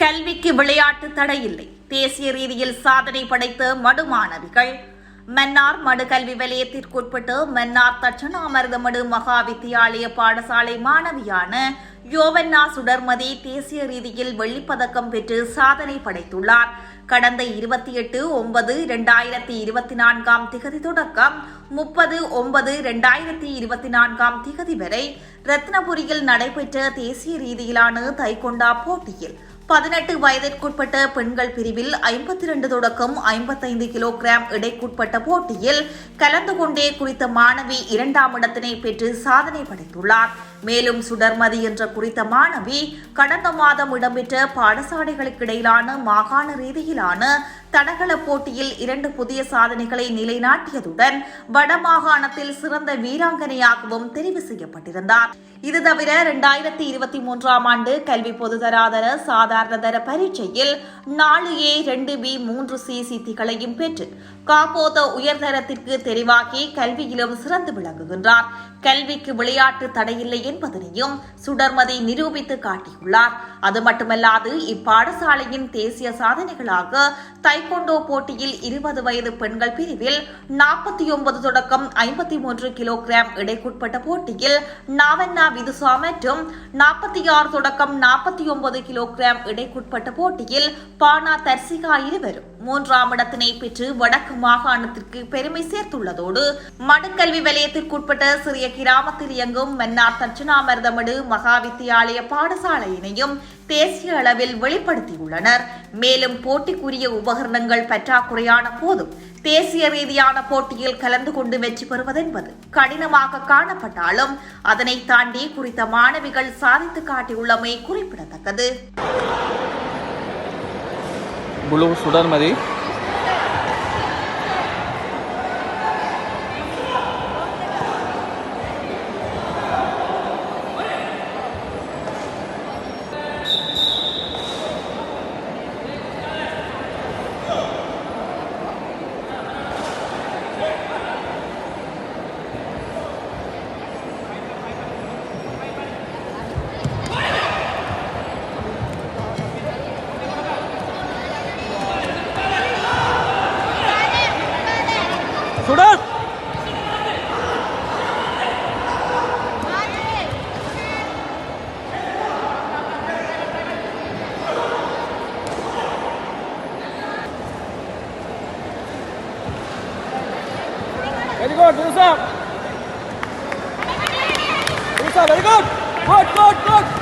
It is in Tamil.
கல்விக்கு விளையாட்டு தடையில்லை. தேசிய ரீதியில் சாதனை படைத்த மடு மாணவிகள் மன்னார் மடு கல்வி வலயத்திற்குட்பட்டு மன்னார் தட்சணாமிர்தமடு மகா வித்தியாலய பாடசாலை மாணவியான யோவன்னா சுடர்மதி தேசிய ரீதியில் வெள்ளிப்பதக்கம் பெற்று சாதனை படைத்துள்ளார். கடந்த இருபத்தி எட்டு ஒன்பது இரண்டாயிரத்தி இருபத்தி நான்காம் திகதி தொடக்கம் முப்பது ஒன்பது இரண்டாயிரத்தி இருபத்தி நான்காம் திகதி வரை ரத்னபுரியில் நடைபெற்ற தேசிய ரீதியிலான தைகொண்டா போட்டியில் பதினெட்டு வயதிற்குட்பட்ட பெண்கள் பிரிவில் ஐம்பத்தி இரண்டு தொடக்கம் ஐம்பத்தைந்து கிலோகிராம் எடைக்குட்பட்ட போட்டியில் கலந்து கொண்டே குறித்த மாணவி இரண்டாம் இடத்தினை பெற்று சாதனை படைத்துள்ளார். மேலும் சுடர்மதி என்ற குறித்த மாணவி கடந்த மாதம் இடம்பெற்ற பாடசாலைகளுக்கு இடையிலான மாகாண ரீதியிலான தடகள போட்டியில் இரண்டு புதிய சாதனைகளை நிலைநாட்டியதுடன் வடமாகாணத்தில் சிறந்த வீராங்கனையாகவும் தெரிவு செய்யப்பட்டிருந்தார். இது தவிர இரண்டாயிரத்தி இருபத்தி மூன்றாம் ஆண்டு கல்வி பொதுதராதர சாதாரண தர பரீட்சையில் நாலு ஏ ரெண்டு பி மூன்று சி சித்திகளையும் பெற்று காப்போத உயர்தரத்திற்கு தெரிவாகி கல்வியிலும் சிறந்து விளங்குகின்றார். கல்விக்கு விளையாட்டு தடையில்லை என்பதனையும் சுடர்மதி நிரூபித்து காட்டியுள்ளார். அது மட்டுமல்லாது இப்பாடசாலையின் தேசிய சாதனைகளாக தைக்கொண்டோ போட்டியில் இருபது வயது பெண்கள் பிரிவில் நாற்பத்தி ஒன்பது தொடக்கம் ஐம்பத்தி மூன்று கிலோகிராம் எடைக்குட்பட்ட போட்டியில் நாவண்ணா விதுசா மற்றும் நாற்பத்தி ஆறு தொடக்கம் நாற்பத்தி ஒன்பது கிலோகிராம் எடைக்குட்பட்ட போட்டியில் பானா தர்சிகா இருவரும். மூன்றாம் இடத்தினை பெற்று வடக்கு மாகாணத்திற்கு பெருமை சேர்த்துள்ளதோடு மடுக்கல்வி வலயத்திற்குட்பட்ட சிறிய கிராமத்தில் இயங்கும் மன்னார் தட்சிணாமிர்தமடு மகா வித்தியாலய பாடசாலையினையும் தேசிய அளவில் வெளிப்படுத்தியுள்ளனர். மேலும் போட்டிக்குரிய உபகரணங்கள் பற்றாக்குறையான போதும் தேசிய ரீதியான போட்டியில் கலந்து கொண்டு வெற்றி பெறுவதென்பது கடினமாக காணப்பட்டாலும் அதனை தாண்டி குறித்த மாணவிகள் சாதித்து காட்டியுள்ளமை குறிப்பிடத்தக்கது. blue sudan mari 돌아! 베리건 노르사 노르사 베리건 굿굿굿